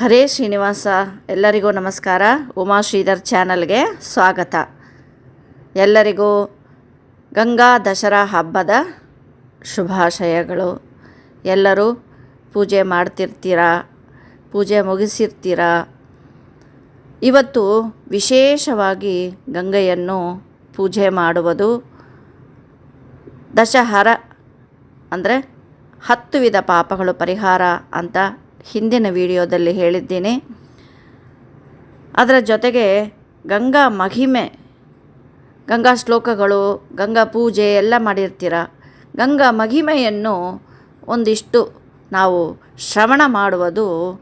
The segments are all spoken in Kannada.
ಹರೇ ಶ್ರೀನಿವಾಸ, ಎಲ್ಲರಿಗೂ ನಮಸ್ಕಾರ. ಉಮಾ ಶ್ರೀಧರ್ ಚಾನಲ್ಗೆ ಸ್ವಾಗತ. ಎಲ್ಲರಿಗೂ ಗಂಗಾ ದಸರಾ ಹಬ್ಬದ ಶುಭಾಶಯಗಳು. ಎಲ್ಲರೂ ಪೂಜೆ ಮಾಡ್ತಿರ್ತೀರಾ? ಪೂಜೆ ಮುಗಿಸಿರ್ತೀರಾ? ಇವತ್ತು ವಿಶೇಷವಾಗಿ ಗಂಗೆಯನ್ನು ಪೂಜೆ ಮಾಡುವುದು ದಶಹರ, ಅಂದರೆ ಹತ್ತು ವಿಧ ಪಾಪಗಳು ಪರಿಹಾರ ಅಂತ ಹಿಂದಿನ ವಿಡಿಯೋದಲ್ಲಿ ಹೇಳಿದ್ದೀನಿ. ಅದರ ಜೊತೆಗೆ ಗಂಗಾ ಮಹಿಮೆ, ಗಂಗಾ ಶ್ಲೋಕಗಳು, ಗಂಗಾ ಪೂಜೆ ಎಲ್ಲ ಮಾಡಿರ್ತೀರ. ಗಂಗಾ ಮಹಿಮೆಯನ್ನು ಒಂದಿಷ್ಟು ನಾವು ಶ್ರವಣ ಮಾಡುವುದು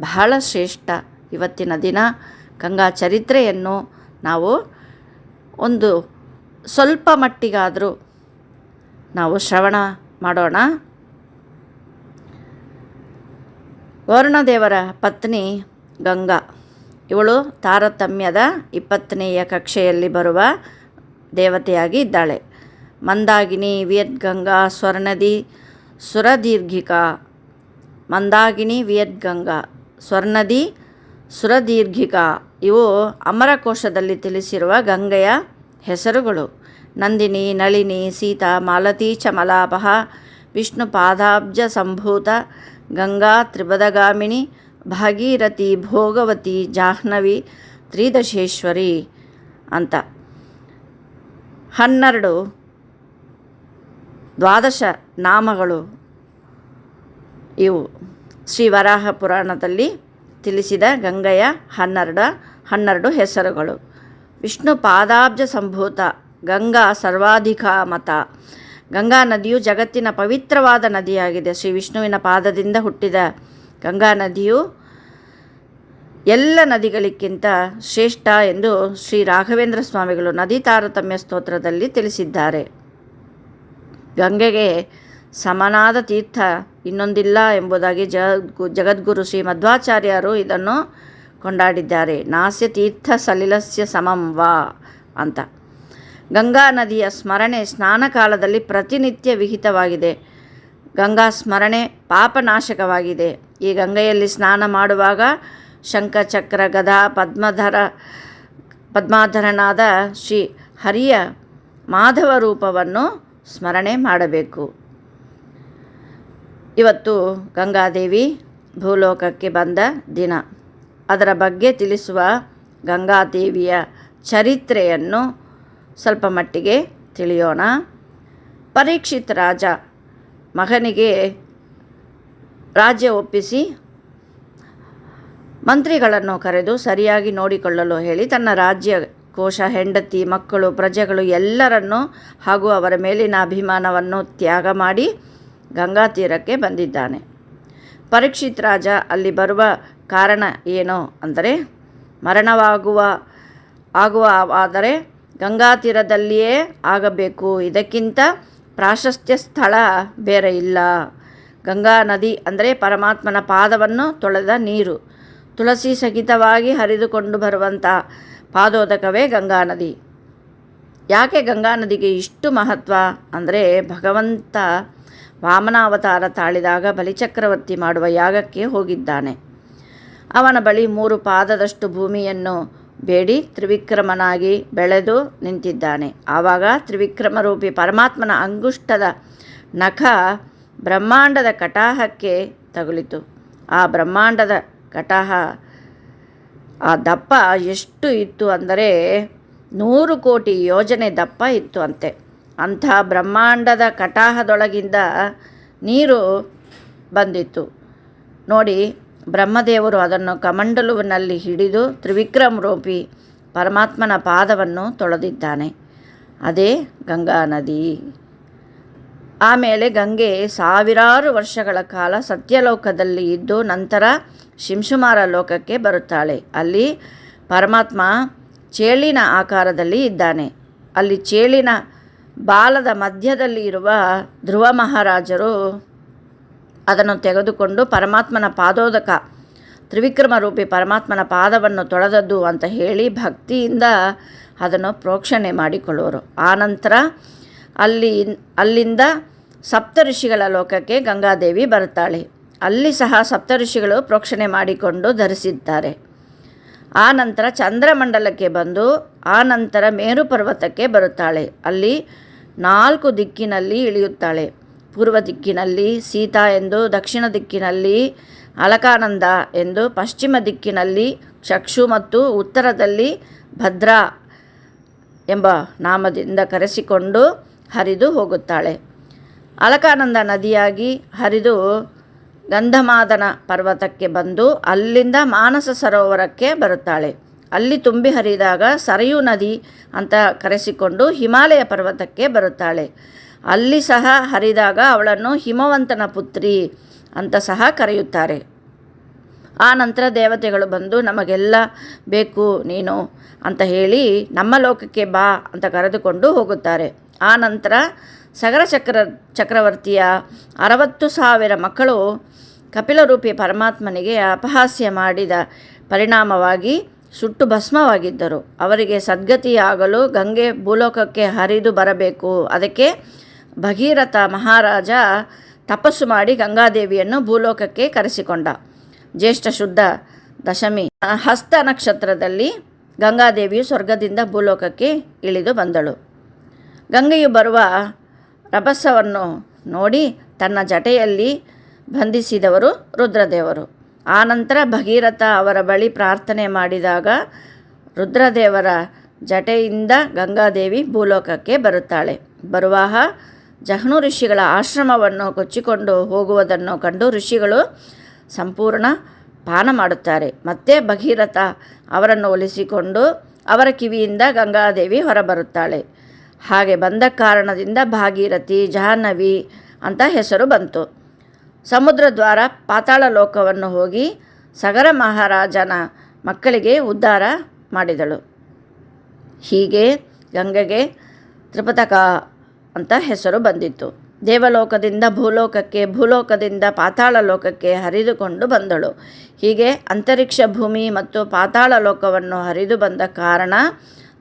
ಬಹಳ ಶ್ರೇಷ್ಠ. ಇವತ್ತಿನ ದಿನ ಗಂಗಾ ಚರಿತ್ರೆಯನ್ನು ನಾವು ಒಂದು ಸ್ವಲ್ಪ ಮಟ್ಟಿಗಾದರೂ ನಾವು ಶ್ರವಣ ಮಾಡೋಣ. ವರುಣದೇವರ ಪತ್ನಿ ಗಂಗಾ. ಇವಳು ತಾರತಮ್ಯದ ಇಪ್ಪತ್ತನೆಯ ಕಕ್ಷೆಯಲ್ಲಿ ಬರುವ ದೇವತೆಯಾಗಿ ಇದ್ದಾಳೆ. ಮಂದಾಗಿನಿ, ವಿಯದ್ಗಂಗಾ, ಸ್ವರ್ಣದಿ, ಸುರದೀರ್ಘಿಕಾ. ಮಂದಾಗಿನಿ, ವಿಯದ್ಗಂಗಾ, ಸ್ವರ್ಣದಿ, ಸುರದೀರ್ಘಿಕಾ. ಇವು ಅಮರಕೋಶದಲ್ಲಿ ತಿಳಿಸಿರುವ ಗಂಗೆಯ ಹೆಸರುಗಳು. ನಂದಿನಿ, ನಳಿನಿ, ಸೀತಾ, ಮಾಲತಿ ಚಮಲಾಪಹ ವಿಷ್ಣು ಪಾದಾಬ್ಜ ಸಂಭೂತ ಗಂಗಾ ತ್ರಿಪದಗಾಮಿನಿ ಭಾಗೀರಥಿ ಭೋಗವತಿ ಜಾಹ್ನವಿ ತ್ರಿದಶೇಶ್ವರಿ ಅಂತ. ಹನ್ನೆರಡು ದ್ವಾದಶ ನಾಮಗಳು ಇವು ಶ್ರೀ ವರಾಹ ಪುರಾಣದಲ್ಲಿ ತಿಳಿಸಿದ ಗಂಗೆಯ ಹನ್ನೆರಡು ಹನ್ನೆರಡು ಹೆಸರುಗಳು. ವಿಷ್ಣು ಪಾದಾಬ್ಜ ಸಂಭೂತ ಗಂಗಾ ಸರ್ವಾಧಿಕ ಮತ ಗಂಗಾ ನದಿಯು ಜಗತ್ತಿನ ಪವಿತ್ರವಾದ ನದಿಯಾಗಿದೆ. ಶ್ರೀ ವಿಷ್ಣುವಿನ ಪಾದದಿಂದ ಹುಟ್ಟಿದ ಗಂಗಾ ನದಿಯು ಎಲ್ಲ ನದಿಗಳಿಗಿಂತ ಶ್ರೇಷ್ಠ ಎಂದು ಶ್ರೀ ರಾಘವೇಂದ್ರ ಸ್ವಾಮಿಗಳು ನದಿ ತಾರತಮ್ಯ ಸ್ತೋತ್ರದಲ್ಲಿ ತಿಳಿಸಿದ್ದಾರೆ. ಗಂಗೆಗೆ ಸಮನಾದ ತೀರ್ಥ ಇನ್ನೊಂದಿಲ್ಲ ಎಂಬುದಾಗಿ ಜಗದ್ಗು, ಜಗದ್ಗುರು ಶ್ರೀ ಮಧ್ವಾಚಾರ್ಯರು ಇದನ್ನು ಕೊಂಡಾಡಿದ್ದಾರೆ. ನಾಸ್ಯ ತೀರ್ಥ ಸಲಿಲಸ್ಯ ಸಮಂ ವಾ ಅಂತ. ಗಂಗಾ ನದಿಯ ಸ್ಮರಣೆ ಸ್ನಾನ ಕಾಲದಲ್ಲಿ ಪ್ರತಿನಿತ್ಯ ವಿಹಿತವಾಗಿದೆ. ಗಂಗಾ ಸ್ಮರಣೆ ಪಾಪನಾಶಕವಾಗಿದೆ. ಈ ಗಂಗೆಯಲ್ಲಿ ಸ್ನಾನ ಮಾಡುವಾಗ ಶಂಖಚಕ್ರ, ಗದಾ, ಪದ್ಮಧರ, ಪದ್ಮಾಧರನಾದ ಶ್ರೀ ಹರಿಯ ಮಾಧವ ರೂಪವನ್ನು ಸ್ಮರಣೆ ಮಾಡಬೇಕು. ಇವತ್ತು ಗಂಗಾದೇವಿ ಭೂಲೋಕಕ್ಕೆ ಬಂದ ದಿನ. ಅದರ ಬಗ್ಗೆ ತಿಳಿಸುವ ಗಂಗಾದೇವಿಯ ಚರಿತ್ರೆಯನ್ನು ಸ್ವಲ್ಪ ಮಟ್ಟಿಗೆ ತಿಳಿಯೋಣ. ಪರೀಕ್ಷಿತ್ ರಾಜ ಮಗನಿಗೆ ರಾಜ್ಯ ಒಪ್ಪಿಸಿ ಮಂತ್ರಿಗಳನ್ನು ಕರೆದು ಸರಿಯಾಗಿ ನೋಡಿಕೊಳ್ಳಲು ಹೇಳಿ ತನ್ನ ರಾಜ್ಯ ಕೋಶ, ಹೆಂಡತಿ, ಮಕ್ಕಳು, ಪ್ರಜೆಗಳು ಎಲ್ಲರನ್ನೂ ಹಾಗೂ ಅವರ ಮೇಲಿನ ಅಭಿಮಾನವನ್ನು ತ್ಯಾಗ ಮಾಡಿ ಗಂಗಾ ತೀರಕ್ಕೆ ಬಂದಿದ್ದಾನೆ. ಪರೀಕ್ಷಿತ್ ರಾಜ ಅಲ್ಲಿ ಬರುವ ಕಾರಣ ಏನು ಅಂದರೆ ಮರಣವಾಗುವ, ಆಗುವ, ಆದರೆ ಗಂಗಾ ತೀರದಲ್ಲಿಯೇ ಆಗಬೇಕು. ಇದಕ್ಕಿಂತ ಪ್ರಾಶಸ್ತ್ಯ ಸ್ಥಳ ಬೇರೆ ಇಲ್ಲ. ಗಂಗಾ ನದಿ ಅಂದರೆ ಪರಮಾತ್ಮನ ಪಾದವನ್ನು ತೊಳೆದ ನೀರು. ತುಳಸಿ ಸಹಿತವಾಗಿ ಹರಿದುಕೊಂಡು ಬರುವಂಥ ಪಾದೋದಕವೇ ಗಂಗಾ ನದಿ. ಯಾಕೆ ಗಂಗಾ ನದಿಗೆ ಇಷ್ಟು ಮಹತ್ವ? ಅಂದರೆ ಭಗವಂತ ವಾಮನಾವತಾರ ತಾಳಿದಾಗ ಬಲಿಚಕ್ರವರ್ತಿ ಮಾಡುವ ಯಾಗಕ್ಕೆ ಹೋಗಿದ್ದಾನೆ. ಅವನ ಬಳಿ ಮೂರು ಪಾದದಷ್ಟು ಭೂಮಿಯನ್ನು ಬೇಡಿ ತ್ರಿವಿಕ್ರಮನಾಗಿ ಬೆಳೆದು ನಿಂತಿದ್ದಾನೆ. ಆವಾಗ ತ್ರಿವಿಕ್ರಮರೂಪಿ ಪರಮಾತ್ಮನ ಅಂಗುಷ್ಟದ ನಖ ಬ್ರಹ್ಮಾಂಡದ ಕಟಾಹಕ್ಕೆ ತಗುಲಿತು. ಆ ಬ್ರಹ್ಮಾಂಡದ ಕಟಾಹ, ಆ ದಪ್ಪ ಎಷ್ಟು ಇತ್ತು ಅಂದರೆ ನೂರು ಕೋಟಿ ಯೋಜನೆ ದಪ್ಪ ಇತ್ತು ಅಂತೆ. ಅಂಥ ಬ್ರಹ್ಮಾಂಡದ ಕಟಾಹದೊಳಗಿಂದ ನೀರು ಬಂದಿತ್ತು. ನೋಡಿ ಬ್ರಹ್ಮದೇವರು ಅದನ್ನು ಕಮಂಡಲುವಿನಲ್ಲಿ ಹಿಡಿದು ತ್ರಿವಿಕ್ರಮ ರೂಪಿ ಪರಮಾತ್ಮನ ಪಾದವನ್ನು ತೊಳೆದಿದ್ದಾನೆ. ಅದೇ ಗಂಗಾ ನದಿ. ಆಮೇಲೆ ಗಂಗೆ ಸಾವಿರಾರು ವರ್ಷಗಳ ಕಾಲ ಸತ್ಯಲೋಕದಲ್ಲಿ ಇದ್ದು ನಂತರ ಶಿಂಶುಮಾರ ಲೋಕಕ್ಕೆ ಬರುತ್ತಾಳೆ. ಅಲ್ಲಿ ಪರಮಾತ್ಮ ಚೇಳಿನ ಆಕಾರದಲ್ಲಿ ಇದ್ದಾನೆ. ಅಲ್ಲಿ ಚೇಳಿನ ಬಾಲದ ಮಧ್ಯದಲ್ಲಿ ಇರುವ ಧ್ರುವ ಮಹಾರಾಜರು ಅದನ್ನು ತೆಗೆದುಕೊಂಡು ಪರಮಾತ್ಮನ ಪಾದೋದಕ, ತ್ರಿವಿಕ್ರಮ ರೂಪಿ ಪರಮಾತ್ಮನ ಪಾದವನ್ನು ತೊಳೆದದ್ದು ಅಂತ ಹೇಳಿ ಭಕ್ತಿಯಿಂದ ಅದನ್ನು ಪ್ರೋಕ್ಷಣೆ ಮಾಡಿಕೊಳ್ಳುವರು ಆನಂತರ ಅಲ್ಲಿ, ಅಲ್ಲಿಂದ ಸಪ್ತಋಷಿಗಳ ಲೋಕಕ್ಕೆ ಗಂಗಾದೇವಿ ಬರ್ತಾಳೆ ಅಲ್ಲಿ ಸಹ ಸಪ್ತಋಷಿಗಳು ಪ್ರೋಕ್ಷಣೆ ಮಾಡಿಕೊಂಡು ಧರಿಸಿದ್ದಾರೆ. ಆ ನಂತರ ಚಂದ್ರಮಂಡಲಕ್ಕೆ ಬಂದು, ಆ ನಂತರ ಮೇರು ಪರ್ವತಕ್ಕೆ ಬರುತ್ತಾಳೆ. ಅಲ್ಲಿ ನಾಲ್ಕು ದಿಕ್ಕಿನಲ್ಲಿ ಇಳಿಯುತ್ತಾಳೆ. ಪೂರ್ವ ದಿಕ್ಕಿನಲ್ಲಿ ಸೀತಾ ಎಂದು, ದಕ್ಷಿಣ ದಿಕ್ಕಿನಲ್ಲಿ ಅಲಕಾನಂದ ಎಂದು, ಪಶ್ಚಿಮ ದಿಕ್ಕಿನಲ್ಲಿ ಚಕ್ಷು ಮತ್ತು ಉತ್ತರದಲ್ಲಿ ಭದ್ರ ಎಂಬ ನಾಮದಿಂದ ಕರೆಸಿಕೊಂಡು ಹರಿದು ಹೋಗುತ್ತಾಳೆ. ಅಲಕಾನಂದ ನದಿಯಾಗಿ ಹರಿದು ಗಂಧಮಾದನ ಪರ್ವತಕ್ಕೆ ಬಂದು ಅಲ್ಲಿಂದ ಮಾನಸ ಸರೋವರಕ್ಕೆ ಬರುತ್ತಾಳೆ. ಅಲ್ಲಿ ತುಂಬಿ ಹರಿದಾಗ ಸರಯೂ ನದಿ ಅಂತ ಕರೆಸಿಕೊಂಡು ಹಿಮಾಲಯ ಪರ್ವತಕ್ಕೆ ಬರುತ್ತಾಳೆ. ಅಲ್ಲಿ ಸಹ ಹರಿದಾಗ ಅವಳನ್ನು ಹಿಮವಂತನ ಪುತ್ರಿ ಅಂತ ಸಹ ಕರೆಯುತ್ತಾರೆ. ಆ ನಂತರ ದೇವತೆಗಳು ಬಂದು, ನಮಗೆಲ್ಲ ಬೇಕು ನೀನು ಅಂತ ಹೇಳಿ ನಮ್ಮ ಲೋಕಕ್ಕೆ ಬಾ ಅಂತ ಕರೆದುಕೊಂಡು ಹೋಗುತ್ತಾರೆ. ಆ ನಂತರ ಸಗರ ಚಕ್ರ, ಚಕ್ರವರ್ತಿಯ ಅರವತ್ತು ಸಾವಿರ ಮಕ್ಕಳು ಕಪಿಲರೂಪಿ ಪರಮಾತ್ಮನಿಗೆ ಅಪಹಾಸ್ಯ ಮಾಡಿದ ಪರಿಣಾಮವಾಗಿ ಸುಟ್ಟು ಭಸ್ಮವಾಗಿದ್ದರು. ಅವರಿಗೆ ಸದ್ಗತಿಯಾಗಲು ಗಂಗೆ ಭೂಲೋಕಕ್ಕೆ ಹರಿದು ಬರಬೇಕು. ಅದಕ್ಕೆ ಭಗೀರಥ ಮಹಾರಾಜ ತಪಸ್ಸು ಮಾಡಿ ಗಂಗಾದೇವಿಯನ್ನು ಭೂಲೋಕಕ್ಕೆ ಕರೆಸಿಕೊಂಡ. ಜ್ಯೇಷ್ಠ ಶುದ್ಧ ದಶಮಿ ಹಸ್ತ ನಕ್ಷತ್ರದಲ್ಲಿ ಗಂಗಾದೇವಿಯು ಸ್ವರ್ಗದಿಂದ ಭೂಲೋಕಕ್ಕೆ ಇಳಿದು ಬಂದಳು. ಗಂಗೆಯು ಬರುವ ರಭಸವನ್ನು ನೋಡಿ ತನ್ನ ಜಟೆಯಲ್ಲಿ ಬಂಧಿಸಿದವರು ರುದ್ರದೇವರು. ಆನಂತರ ಭಗೀರಥ ಅವರ ಬಳಿ ಪ್ರಾರ್ಥನೆ ಮಾಡಿದಾಗ ರುದ್ರದೇವರ ಜಟೆಯಿಂದ ಗಂಗಾದೇವಿ ಭೂಲೋಕಕ್ಕೆ ಬರುತ್ತಾಳೆ. ಬರುವಾಗ ಜಹ್ನು ಋಷಿಗಳ ಆಶ್ರಮವನ್ನು ಕೊಚ್ಚಿಕೊಂಡು ಹೋಗುವುದನ್ನು ಕಂಡು ಋಷಿಗಳು ಸಂಪೂರ್ಣ ಪಾನ ಮಾಡುತ್ತಾರೆ. ಮತ್ತೆ ಭಗೀರಥ ಅವರನ್ನು ಒಲಿಸಿಕೊಂಡು ಅವರ ಕಿವಿಯಿಂದ ಗಂಗಾದೇವಿ ಹೊರಬರುತ್ತಾಳೆ. ಹಾಗೆ ಬಂದ ಕಾರಣದಿಂದ ಭಾಗೀರಥಿ, ಜಾಹ್ನವಿ ಅಂತ ಹೆಸರು ಬಂತು. ಸಮುದ್ರ ದ್ವಾರ ಪಾತಾಳ ಲೋಕವನ್ನು ಹೋಗಿ ಸಗರ ಮಹಾರಾಜನ ಮಕ್ಕಳಿಗೆ ಉದ್ಧಾರ ಮಾಡಿದಳು. ಹೀಗೆ ಗಂಗೆಗೆ ತ್ರಿಪತಕ ಅಂತ ಹೆಸರು ಬಂದಿತ್ತು. ದೇವಲೋಕದಿಂದ ಭೂಲೋಕಕ್ಕೆ, ಭೂಲೋಕದಿಂದ ಪಾತಾಳ ಲೋಕಕ್ಕೆ ಹರಿದುಕೊಂಡು ಬಂದಳು. ಹೀಗೆ ಅಂತರಿಕ್ಷ ಭೂಮಿ ಮತ್ತು ಪಾತಾಳ ಲೋಕವನ್ನು ಹರಿದು ಬಂದ ಕಾರಣ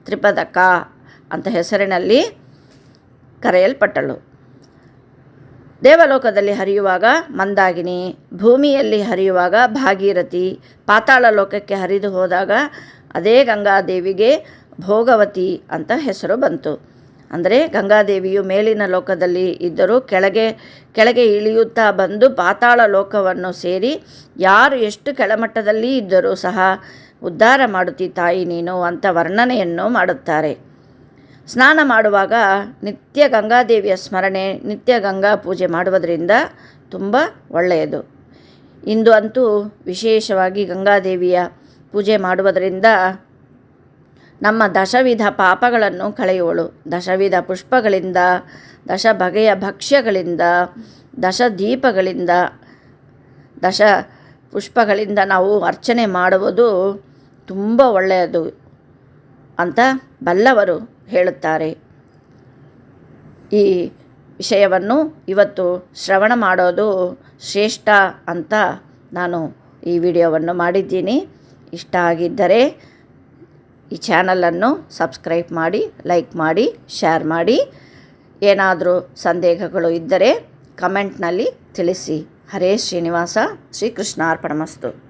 ತ್ರಿಪದಕ ಅಂತ ಹೆಸರಿನಲ್ಲಿ ಕರೆಯಲ್ಪಟ್ಟಳು. ದೇವಲೋಕದಲ್ಲಿ ಹರಿಯುವಾಗ ಮಂದಾಗಿನಿ, ಭೂಮಿಯಲ್ಲಿ ಹರಿಯುವಾಗ ಭಾಗೀರಥಿ ಪಾತಾಳ ಲೋಕಕ್ಕೆ ಹರಿದು ಹೋದಾಗ ಅದೇ ಗಂಗಾದೇವಿಗೆ ಭೋಗವತಿ ಅಂತ ಹೆಸರು ಬಂತು. ಅಂದರೆ ಗಂಗಾದೇವಿಯು ಮೇಲಿನ ಲೋಕದಲ್ಲಿ ಇದ್ದರೂ ಕೆಳಗೆ ಕೆಳಗೆ ಇಳಿಯುತ್ತಾ ಬಂದು ಪಾತಾಳ ಲೋಕವನ್ನು ಸೇರಿ ಯಾರು ಎಷ್ಟು ಕೆಳಮಟ್ಟದಲ್ಲಿ ಇದ್ದರೂ ಸಹ ಉದ್ಧಾರ ಮಾಡುತ್ತಿ ತಾಯಿ ನೀನು ಅಂತ ವರ್ಣನೆಯನ್ನು ಮಾಡುತ್ತಾರೆ. ಸ್ನಾನ ಮಾಡುವಾಗ ನಿತ್ಯ ಗಂಗಾದೇವಿಯ ಸ್ಮರಣೆ, ನಿತ್ಯ ಗಂಗಾ ಪೂಜೆ ಮಾಡುವುದರಿಂದ ತುಂಬ ಒಳ್ಳೆಯದು. ಇಂದು ಅಂತೂ ವಿಶೇಷವಾಗಿ ಗಂಗಾದೇವಿಯ ಪೂಜೆ ಮಾಡುವುದರಿಂದ ನಮ್ಮ ದಶವಿಧ ಪಾಪಗಳನ್ನು ಕಳೆಯುವಳು. ದಶವಿಧ ಪುಷ್ಪಗಳಿಂದ ದಶ ಬಗೆಯ ಭಕ್ಷ್ಯಗಳಿಂದ ದಶ ದೀಪಗಳಿಂದ ದಶ ಪುಷ್ಪಗಳಿಂದ ನಾವು ಅರ್ಚನೆ ಮಾಡುವುದು ತುಂಬ ಒಳ್ಳೆಯದು ಅಂತ ಬಲ್ಲವರು ಹೇಳುತ್ತಾರೆ. ಈ ವಿಷಯವನ್ನು ಇವತ್ತು ಶ್ರವಣ ಮಾಡೋದು ಶ್ರೇಷ್ಠ ಅಂತ ನಾನು ಈ ವಿಡಿಯೋವನ್ನು ಮಾಡಿದ್ದೀನಿ. ಇಷ್ಟ ಆಗಿದ್ದರೆ ಈ ಚಾನಲನ್ನು ಸಬ್ಸ್ಕ್ರೈಬ್ ಮಾಡಿ, ಲೈಕ್ ಮಾಡಿ, ಶೇರ್ ಮಾಡಿ. ಏನಾದರೂ ಸಂದೇಹಗಳು ಇದ್ದರೆ ಕಮೆಂಟ್ನಲ್ಲಿ ತಿಳಿಸಿ. ಹರೇಶ್ ಶ್ರೀನಿವಾಸ, ಶ್ರೀಕೃಷ್ಣಾರ್ಪಣಮಸ್ತು.